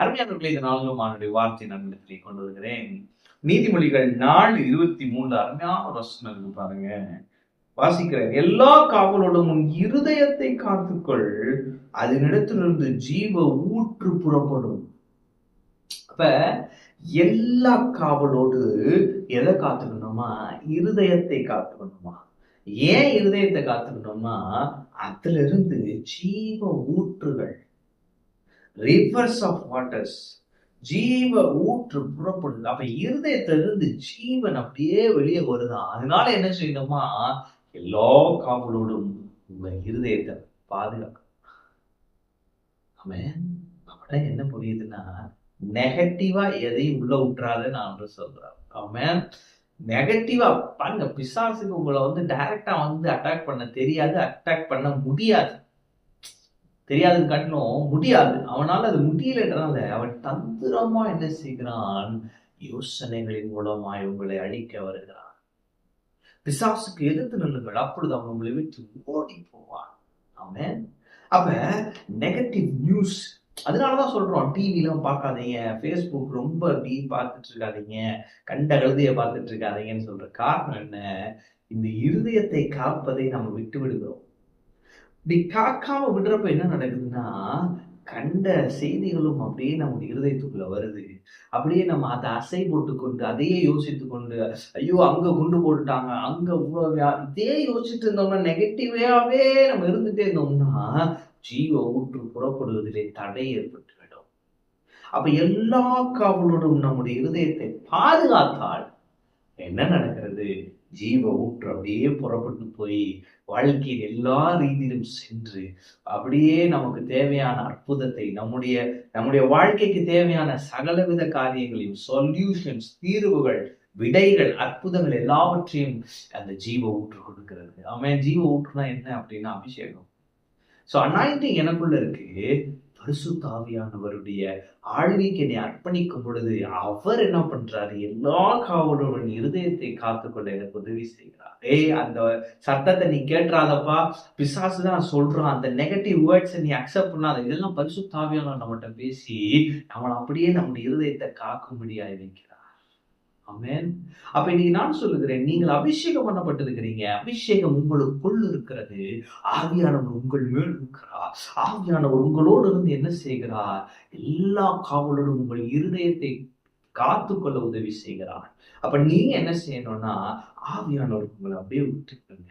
அருமையானவர்களை இந்த நாளும் வார்த்தை நான் இடத்திலே கொண்டு வருகிறேன் நீதிமொழிகள் நாலு இருபத்தி மூன்று அருமையான ஒரு வசனம் இருக்கு பாருங்க. வாசிக்கிறேன் எல்லா காவலோடும் உன் இருதயத்தை காத்துக்கொள் அதனிடத்திலிருந்து ஜீவ ஊற்று புறப்படும். அப்ப எல்லா காவலோடு எதை காத்துக்கணுமா? இருதயத்தை காத்துக்கணுமா? ஏன் இருதயத்தை காத்துக்கணும்னா அதுல இருந்து ஜீவ ஊற்றுகள். ரிவர்ஸ் ஆஃப் வாட்டர்ஸ் ஜீவ ஊற்று புறப்படுது அப்ப இருதயத்திலிருந்து ஜீவன் அப்படியே வெளியே வருதான் அதனால என்ன செய்யணுமா? எல்லா காவலோடும் உங்க இருதயத்தை பாதுகாக்கும் அவன் அப்படின்னா என்ன புரியுதுன்னா நெகட்டிவா எதையும் உள்ள விட்டுறாதுன்னு நான் சொல்றான். அவன் நெகட்டிவா பாருங்க பிசாசுக்கு உங்களை வந்து டைரக்டா வந்து அட்டாக் பண்ண தெரியாது அட்டாக் பண்ண முடியாது. தெரியாதுன்னு காட்டணும் முடியாது. அவனால அது முடியலன்றனால அவன் தந்திரமா என்ன செய்கிறான்? யோசனைகளின் மூலமா உங்களை அழிக்க வருகிறான். பிசாசுக்கு எதிர்த்து நில்லுங்கள். அப்பொழுது அவன் உங்களை விட்டு ஓடி போவான். அவன் அப்ப நெகட்டிவ் நியூஸ் அதனாலதான் சொல்றோம் டிவிலாம் பார்க்காதீங்க. ஃபேஸ்புக் ரொம்ப அப்படி பார்த்துட்டு இருக்காதீங்க. கண்ட கழுதைய பார்த்துட்டு இருக்காதீங்கன்னு சொல்ற காரணம் என்ன? இந்த இருதயத்தை காப்பதை நம்ம விட்டு விடுகிறோம். இப்படி காக்காம விடுறப்ப என்ன நடக்குதுன்னா கண்ட செய்திகளும் அப்படியே நம்முடைய இருதயத்துக்குள்ள வருது. அப்படியே நம்ம அதை அசை போட்டு கொண்டு அதையே யோசித்து கொண்டு ஐயோ அங்க குண்டு போட்டுட்டாங்க அங்க இதே யோசிச்சுட்டு இருந்தோம்னா நெகட்டிவாவே நம்ம இருந்துட்டே இருந்தோம்னா ஜீவ ஊற்று புறப்படுவதிலே தடை ஏற்பட்டுவிடும். அப்ப எல்லா காவலோடும் நம்முடைய இருதயத்தை பாதுகாத்தால் என்ன நடக்கிறது? ஜீவ ஊற்று அப்படியே புறப்பட்டு போய் வாழ்க்கையில் எல்லா ரீதியிலும் சென்று அப்படியே நமக்கு தேவையான அற்புதத்தை நம்முடைய நம்முடைய வாழ்க்கைக்கு தேவையான சகலவித காரியங்களையும் சொல்யூஷன்ஸ் தீர்வுகள் விடைகள் அற்புதங்கள் எல்லாவற்றையும் அந்த ஜீவ ஊற்று கொடுக்கிறது. அவன் ஜீவ ஊற்றுனா என்ன? அப்படின்னா அபிஷேகம். ஸோ அனாயிண்டிங் எனக்குள்ள இருக்கு. பரிசுத்த ஆவியானவருடைய ஆழ்விக்கு என்னை அர்ப்பணிக்கும் பொழுது அவர் என்ன பண்றாரு? எல்லா காவலோட இருதயத்தை காத்துக்கொள்ள எனக்கு உதவி செய்கிறார். ஏய் அந்த சத்தத்தை நீ கேட்டுறாதப்பா பிசாசு தான் சொல்றான். அந்த நெகட்டிவ் வேர்ட்ஸை நீ அக்செப்ட் பண்ணாத. இதெல்லாம் பரிசுத்த ஆவியானவர் நம்மகிட்ட பேசி நம்மளை அப்படியே நம்முடைய இருதயத்தை காக்கும்படியாய் வைக்கிறார் அப்ப இன்னைக்கு நான் சொல்லுகிறேன் நீங்கள் அபிஷேகம் பண்ணப்பட்டிருக்கிறீங்க. அபிஷேகம் உங்களுக்குள் இருக்கிறது. ஆவியானவர் உங்கள் மேல் இருக்கிறார். ஆவியானவர் உங்களோடு இருந்து என்ன செய்கிறார்? எல்லா காவலோடும் உங்கள் இருதயத்தை காத்துக்கொள்ள உதவி செய்கிறார். அப்ப நீங்க என்ன செய்யணும்னா ஆவியானவர் உங்களை அப்படியே விட்டுக்கோங்க.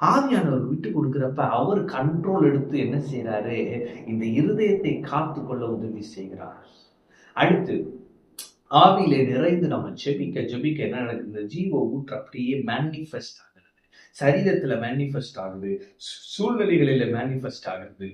ஆவியானவர் விட்டு கொடுக்கிறப்ப அவர் கண்ட்ரோல் எடுத்து என்ன செய்யறாரு இந்த இருதயத்தை காத்துக்கொள்ள உதவி செய்கிறார். அடுத்து ஆவியிலே நிறைந்து நம்ம ஜெபிக்க ஜெபிக்க என்ன நடக்குது? இந்த ஜீவ ஊற்று அப்படியே மேனிஃபெஸ்ட் ஆகுறது. சரீரத்தில் மேனிஃபெஸ்ட் ஆகுது. சூழ்நிலைகளில் மேனிஃபெஸ்ட் ஆகிறது.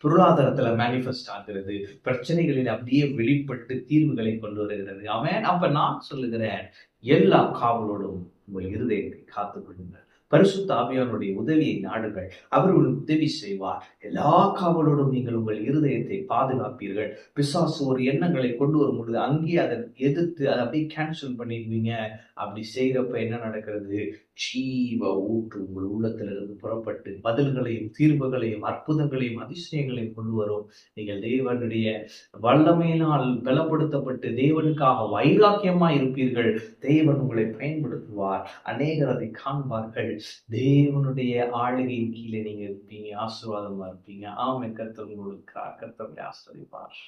பொருளாதாரத்தில் மேனிஃபெஸ்ட் ஆகிறது. பிரச்சனைகளில் அப்படியே வெளிப்பட்டு தீர்வுகளை கொண்டு வருகிறது. அவன் அப்ப நான் சொல்லுகிறேன் எல்லா காவலோடும் உங்கள் இருதயத்தை காத்துக் கொள்ளுங்கள் பரிசுத்த ஆவியானுடைய உதவியை நாடுங்கள். அவர் உங்களுக்கு உதவி செய்வார். எல்லா காவலோடும் நீங்கள் உங்கள் இருதயத்தை பாதுகாப்பீர்கள். பிசாசு ஒரு எண்ணங்களை கொண்டு வரும் பொழுது அங்கேயே அதை எதிர்த்து அதை அப்படியே கேன்சல் பண்ணிடுவீங்க. அப்படி செய்கிறப்ப என்ன நடக்கிறது? ஜீவ ஊற்று உங்கள் உள்ளத்திலிருந்து புறப்பட்டு பதில்களையும் தீர்வுகளையும் அற்புதங்களையும் அதிசயங்களையும் கொண்டு வரும். நீங்கள் தேவனுடைய வல்லமையினால் பலப்படுத்தப்பட்டு தேவனுக்காக வைராக்கியமா இருப்பீர்கள். தேவன் உங்களை பயன்படுத்துவார். அநேகர் அதை காண்பார்கள். தேவனுடைய ஆளுகையின் கீழே நீங்க இருப்பீங்க ஆசீர்வாதமாக இருப்பீங்க. ஆமை கர்த்தர் உங்களுக்கு ஆசிரியப்பார்